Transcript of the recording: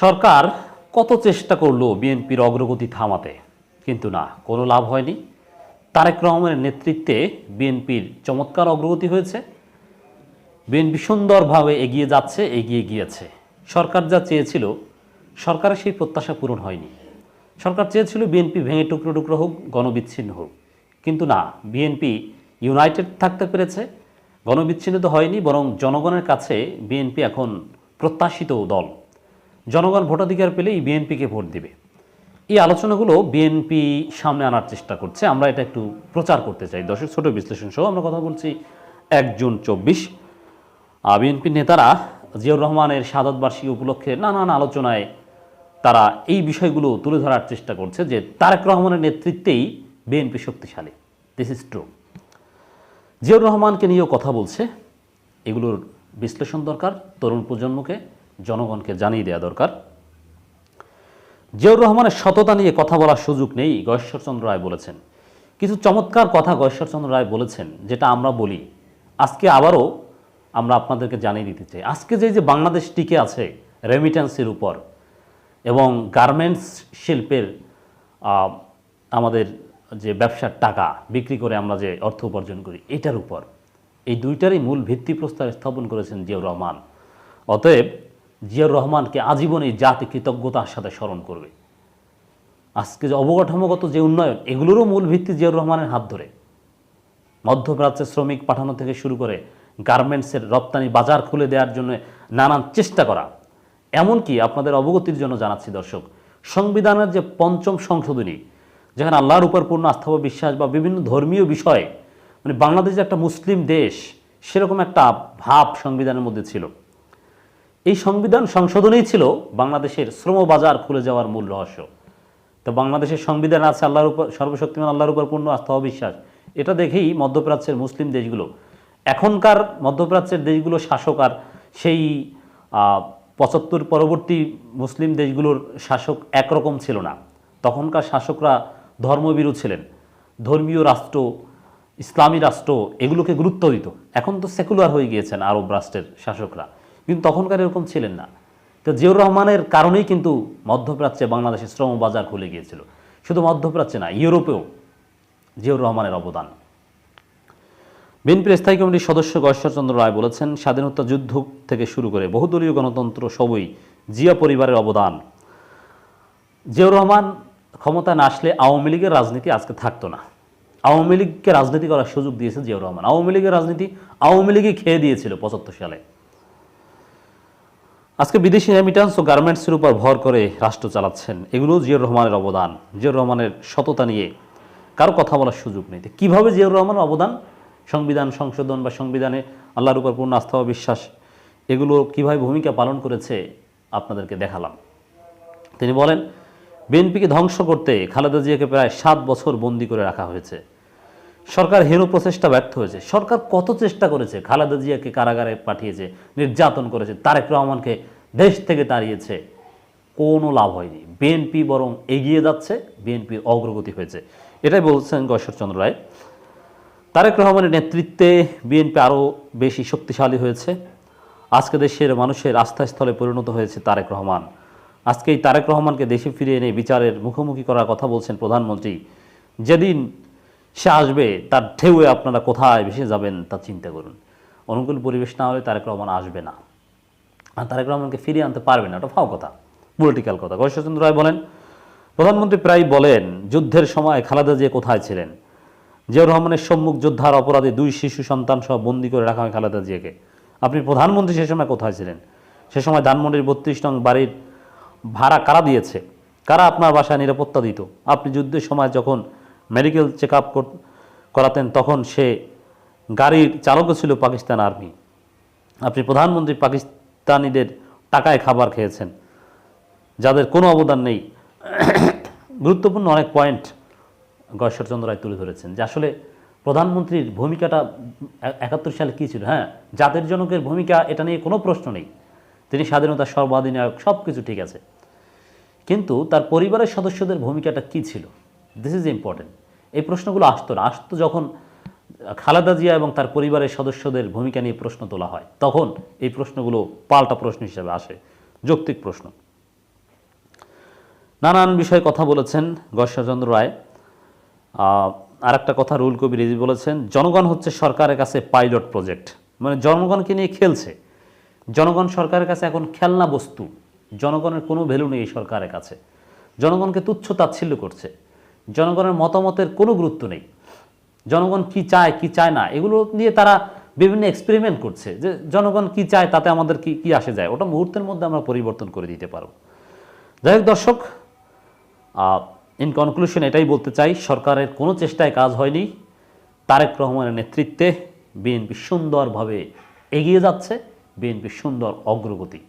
সরকার কত চেষ্টা করল বিএনপির অগ্রগতি থামাতে? কিন্তু না, কোনো লাভ হয়নি। তারেক রহমানের নেতৃত্বে বিএনপির চমৎকার অগ্রগতি হয়েছে। বিএনপি সুন্দরভাবে এগিয়ে যাচ্ছে, এগিয়ে গিয়েছে। সরকার যা চেয়েছিল, সরকারের সেই প্রত্যাশা পূরণ হয়নি। সরকার চেয়েছিল বিএনপি ভেঙে টুকরো টুকরো হোক, গণবিচ্ছিন্ন হোক। কিন্তু না, বিএনপি ইউনাইটেড থাকতে পেরেছে। গণবিচ্ছিন্ন তো হয়নি, বরং জনগণের কাছে বিএনপি এখন প্রত্যাশিত দল। জনগণ ভোটাধিকার পেলেই বিএনপিকে ভোট দিবে। এই আলোচনাগুলো বিএনপি সামনে আনার চেষ্টা করছে। আমরা এটা একটু প্রচার করতে চাই। দর্শক, ছোট বিশ্লেষণ সহ আমরা কথা বলছি এক জুন চব্বিশ। বিএনপির নেতারা জিয়াউর রহমানের শাহাদত বার্ষিকী উপলক্ষে নানান আলোচনায় তারা এই বিষয়গুলো তুলে ধরার চেষ্টা করছে যে তারেক রহমানের নেতৃত্বেই বিএনপি শক্তিশালী। দিস ইজ ট্রু জিয়াউর রহমানকে নিয়েও কথা বলছে। এগুলোর বিশ্লেষণ দরকার তরুণ প্রজন্মকে। জনগণকে জানিয়ে দেওয়া দরকার। জিয়াউর রহমানের সততা নিয়ে কথা বলার সুযোগ নেই, গয়েশ্বরচন্দ্র রায় বলেছেন। কিছু চমৎকার কথা গয়েশ্বরচন্দ্র রায় বলেছেন, যেটা আমরা বলি। আজকে আবারও আমরা আপনাদেরকে জানিয়ে দিতে চাই। আজকে যে যে বাংলাদেশ টিকে আছে রেমিটেন্সের উপর এবং গার্মেন্টস শিল্পের আমাদের যে ব্যবসার টাকা বিক্রি করে আমরা যে অর্থ উপার্জন করি, এটার উপর। এই দুইটারই মূল ভিত্তি ভিত্তিপ্রস্তর স্থাপন করেছেন জিয়াউর রহমান। অতএব জিয়াউর রহমানকে আজীবন এই জাতি কৃতজ্ঞতার সাথে স্মরণ করবে। আজকে যে অবকাঠামোগত যে উন্নয়ন, এগুলোরও মূল ভিত্তি জিয়াউর রহমানের হাত ধরে। মধ্যপ্রাচ্যে শ্রমিক পাঠানো থেকে শুরু করে গার্মেন্টসের রপ্তানি, বাজার খুলে দেওয়ার জন্য নানান চেষ্টা করা। এমনকি আপনাদের অবগতির জন্য জানাচ্ছি দর্শক, সংবিধানের যে পঞ্চম সংশোধনী, যেখানে আল্লাহর উপর পূর্ণ আস্থা বা বিশ্বাস বা বিভিন্ন ধর্মীয় বিষয়ে মানে বাংলাদেশ একটা মুসলিম দেশ, সেরকম একটা ভাব সংবিধানের মধ্যে ছিল। এই সংবিধান সংশোধনেই ছিল বাংলাদেশের শ্রম বাজার খুলে যাওয়ার মূল রহস্য। তো বাংলাদেশের সংবিধান আছে আল্লাহর উপর, সর্বশক্তিমান আল্লাহর উপর পূর্ণ আস্থা ও বিশ্বাস এটা দেখেই মধ্যপ্রাচ্যের মুসলিম দেশগুলো, এখনকার মধ্যপ্রাচ্যের দেশগুলো শাসক আর সেই পঁচাত্তর পরবর্তী মুসলিম দেশগুলোর শাসক একরকম ছিল না। তখনকার শাসকরা ধর্মবিরু ছিলেন। ধর্মীয় রাষ্ট্র, ইসলামী রাষ্ট্র, এগুলোকে গুরুত্ব দিত। এখন তো সেকুলার হয়ে গিয়েছেন আরব রাষ্ট্রের শাসকরা। কিন্তু তখনকার এরকম ছিলেন না। তো জিয়াউর রহমানের কারণেই কিন্তু মধ্যপ্রাচ্যে বাংলাদেশের শ্রম বাজার খুলে গিয়েছিল। শুধু মধ্যপ্রাচ্যে না, ইউরোপেও জিয়াউর রহমানের অবদান। বিএনপির স্থায়ী কমিটির সদস্য গয়েশ্বরচন্দ্র রায় বলেছেন, স্বাধীনতা যুদ্ধ থেকে শুরু করে বহুদলীয় গণতন্ত্র সবই জিয়া পরিবারের অবদান। জিয়াউর রহমান ক্ষমতা না আসলে আওয়ামী লীগের রাজনীতি আজকে থাকতো না। আওয়ামী লীগকে রাজনীতি করার সুযোগ দিয়েছে জিয়াউর রহমান। আওয়ামী লীগের রাজনীতি আওয়ামী লীগই খেয়ে দিয়েছিল পঁচাত্তর সালে। আজকে বিদেশি রেমিটান্স ও গার্মেন্টসের উপর ভর করে রাষ্ট্র চালাচ্ছেন। এগুলো জিয়াউর রহমানের অবদান। জিয়াউর রহমানের সততা নিয়ে কারও কথা বলার সুযোগ নেই। কীভাবে জিয়াউর রহমানের অবদান? সংবিধান সংশোধন বা সংবিধানে আল্লাহর উপর পূর্ণ আস্থা ও বিশ্বাস, এগুলো কীভাবে ভূমিকা পালন করেছে আপনাদেরকে দেখালাম। তিনি বলেন, বিএনপিকে ধ্বংস করতে খালেদা জিয়াকে প্রায় সাত বছর বন্দি করে রাখা হয়েছে। সরকার হেরো প্রচেষ্টা ব্যর্থ হয়েছে। সরকার কত চেষ্টা করেছে? খালেদা জিয়াকে কারাগারে পাঠিয়েছে, নির্যাতন করেছে, তারেক রহমানকে দেশ থেকে তাড়িয়েছে, কোনো লাভ হয়নি। বিএনপি বরং এগিয়ে যাচ্ছে বিএনপির অগ্রগতি হয়েছে। এটাই বলছেন গশ্বরচন্দ্র রায়। তারেক রহমানের নেতৃত্বে বিএনপি আরও বেশি শক্তিশালী হয়েছে। আজকে দেশের মানুষের আস্থাস্থলে পরিণত হয়েছে তারেক রহমান। আজকে এই তারেক রহমানকে দেশে ফিরিয়ে এনে বিচারের মুখোমুখি করার কথা বলছেন প্রধানমন্ত্রী। যেদিন সে আসবে, তার ঢেউয়ে আপনারা কোথায় ভেসে যাবেন তা চিন্তা করুন। অনুকূল পরিবেশ না হলে তারেক রহমান আসবে না। আর তারেক রহমানকে ফিরিয়ে আনতে পারবে না ওটা ফাও কথা পলিটিক্যাল কথা। গয়েশ্বরচন্দ্র রায় বলেন, প্রধানমন্ত্রী প্রায় বলেন, যুদ্ধের সময় খালেদা জিয়া কোথায় ছিলেন? জিয়াউর রহমানের সম্মুখ যোদ্ধার অপরাধে দুই শিশু সন্তান সহ বন্দি করে রাখা হয় খালেদা জিয়াকে। আপনি প্রধানমন্ত্রী সে সময় কোথায় ছিলেন? সে সময় ধানমন্ডির বত্রিশ নং বাড়ির ভাড়া কারা দিয়েছে? কারা আপনার বাসায় নিরাপত্তা দিত? আপনি যুদ্ধের সময় যখন মেডিকেল চেক আপ করাতেন, তখন সে গাড়ির চালকও ছিল পাকিস্তান আর্মি। আপনি প্রধানমন্ত্রী পাকিস্তানিদের টাকায় খাবার খেয়েছেন, যাদের কোনো অবদান নেই। গুরুত্বপূর্ণ অনেক পয়েন্ট গয়েশ্বরচন্দ্র রায় তুলে ধরেছেন যে আসলে প্রধানমন্ত্রীর ভূমিকাটা একাত্তর সালে কী ছিল? হ্যাঁ জাতির জনকের ভূমিকা এটা নিয়ে কোনো প্রশ্ন নেই। তিনি স্বাধীনতার সর্বাধিনায়ক সব কিছু ঠিক আছে। কিন্তু তার পরিবারের সদস্যদের ভূমিকাটা কী ছিল? দিস ইজ ইম্পর্টেন্ট এই প্রশ্নগুলো আসতো না। আসতো যখন খালেদা জিয়া এবং তার পরিবারের সদস্যদের ভূমিকা নিয়ে প্রশ্ন তোলা হয়, তখন এই প্রশ্নগুলো পাল্টা প্রশ্ন হিসেবে আসে। যৌক্তিক প্রশ্ন। নানান বিষয়ে কথা বলেছেন গশ্বরচন্দ্র রায়। আর একটা কথা রুল কবির রিজি বলেছেন, জনগণ হচ্ছে সরকারের কাছে পাইলট প্রজেক্ট। মানে জনগণকে নিয়ে খেলছে। জনগণ সরকারের কাছে এখন খেলনা বস্তু। জনগণের কোনো ভ্যালু নেই সরকারের কাছে। জনগণকে তুচ্ছ তাচ্ছিল্য করছে। জনগণের মতামতের কোনো গুরুত্ব নেই। জনগণ কি চায় কি চায় না, এগুলো নিয়ে তারা বিভিন্ন এক্সপেরিমেন্ট করছে যে জনগণ কি চায়, তাতে আমাদের কি কি আসে যায়। ওটা মুহূর্তের মধ্যে আমরা পরিবর্তন করে দিতে পারব। যাই হোক দর্শক ইন কনক্লুশন এটাই বলতে চাই, সরকারের কোনো চেষ্টায় কাজ হয়নি। তারেক রহমানের নেতৃত্বে বিএনপি সুন্দরভাবে এগিয়ে যাচ্ছে, বিএনপি সুন্দর অগ্রগতি।